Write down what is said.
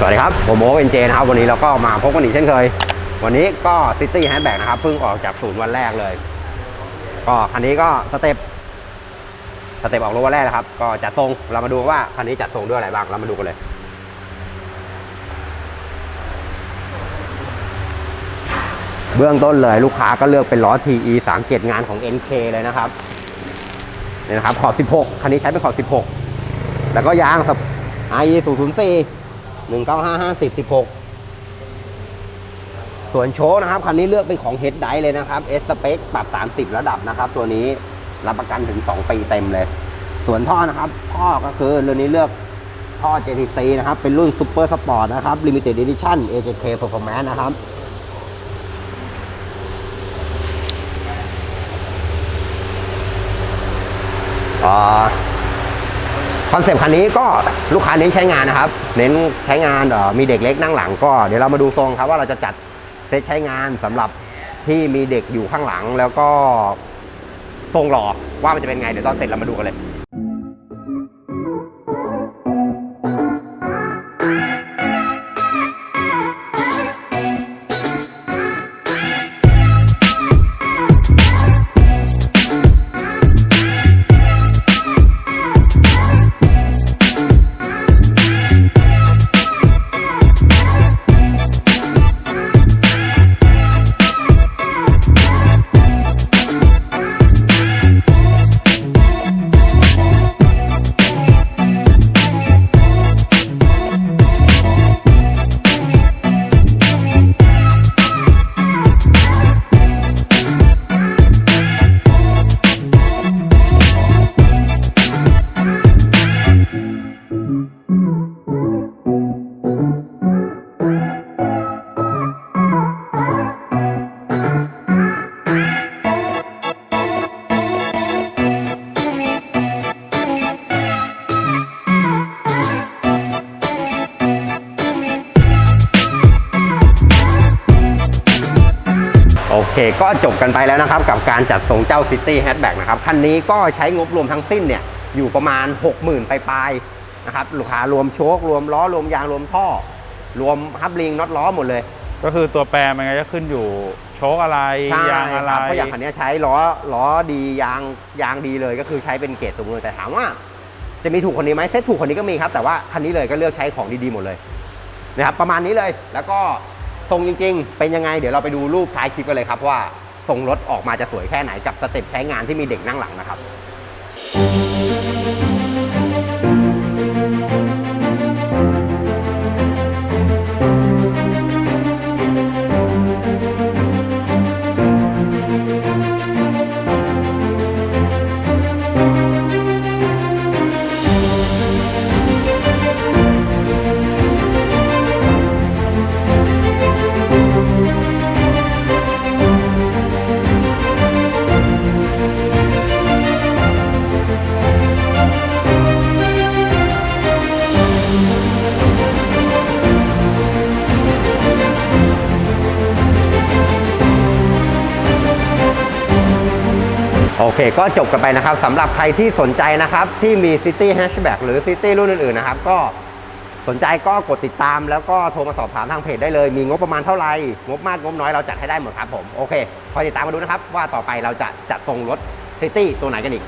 สวัสดีครับ ผมโอ๊คเอ็นเจนะครับ วันนี้เราก็มาพบกันอีกเช่นเคย วันนี้ก็ซิตี้แฮชแบกนะครับ เพิ่งออกจากศูนย์วันแรกเลย ก็คันนี้ก็สเต็ปสเต็ปออกรถวันแรกนะครับ ก็จัดทรงเรามาดูว่าคันนี้จัดทรงด้วยอะไรบ้างเรามาดูกันเลยเบื้องต้นเลยลูกค้าก็เลือกเป็นล้อ TE 37งานของ NK เลยนะครับนี่นะครับขอบ 16 คันนี้ใช้เป็นขอบ 16 แล้วก็ยาง สับ IE 004 195 50 16ส่วนโชคนะครับคันนี้เลือกเป็นของ Head d i เลยนะครับ S Spec ปรับ 30 ระดับนะครับ ตัวนี้รับประกันถึง 2 ปีเต็มเลย ส่วนท่อนะครับ ท่อก็คือเรื่องนี้เลือกท่อ JTC นะครับ เป็นรุ่น Super Sport นะครับ Limited Edition AJK Performance นะครับ คอนเซปต์คันนี้ก็ลูกค้าเน้นใช้งานนะครับ เน้นใช้งานมีเด็กเล็กนั่งหลังก็เดี๋ยวเรามาดูทรงครับว่าเราจะจัดเซตใช้งานสำหรับที่มีเด็กอยู่ข้างหลังแล้วก็ทรงหล่อว่ามันจะเป็นไงเดี๋ยวตอนเสร็จเรามาดูกันเลย เค ก็จบกันไปแล้วนะครับ กับการจัดทรงเจ้า City Hatchback นะครับ คันนี้ก็ใช้งบรวมทั้งสิ้นเนี่ยอยู่ประมาณ 60,000ปลายๆนะครับลูกค้ารวมโชครวมล้อ รวมยาง รวมท่อ รวมฮับลิงน็อตล้อหมดเลย ก็คือตัวแปรมันก็จะขึ้นอยู่โชคอะไรใช่ยางอะไรครับเพราะอย่างคันนี้ใช้ล้อล้อดียางยางดีเลยก็คือใช้เป็นเกรดตัวมือแต่ถามว่า จะมีถูกคนนี้ไหมเซ็ตถูกคนนี้ก็มีครับแต่ว่าคันนี้เลยก็เลือกใช้ของดีๆหมดเลยนะครับประมาณนี้เลยแล้วก็ ทรงจริง ๆ เป็นยังไง เดี๋ยวเราไปดูรูปท้ายคลิปกันเลยครับว่าทรงรถออกมาจะสวยแค่ไหนกับสเต็ปใช้งานที่มีเด็กนั่งหลังนะครับ เคก็จบกันไปนะครับสำหรับใครที่สนใจนะครับ ที่มี City Hatchback หรือ City รุ่นอื่นๆนะครับ ก็สนใจก็กดติดตามแล้วก็โทรมาสอบถามทางเพจได้เลย มีงบประมาณเท่าไหร่ งบมากงบน้อยเราจัดให้ได้หมดครับผม โอเคคอยติดตามมาดูนะครับ ว่าต่อไปเราจะจัดส่งรถ City ตัวไหนกันอีก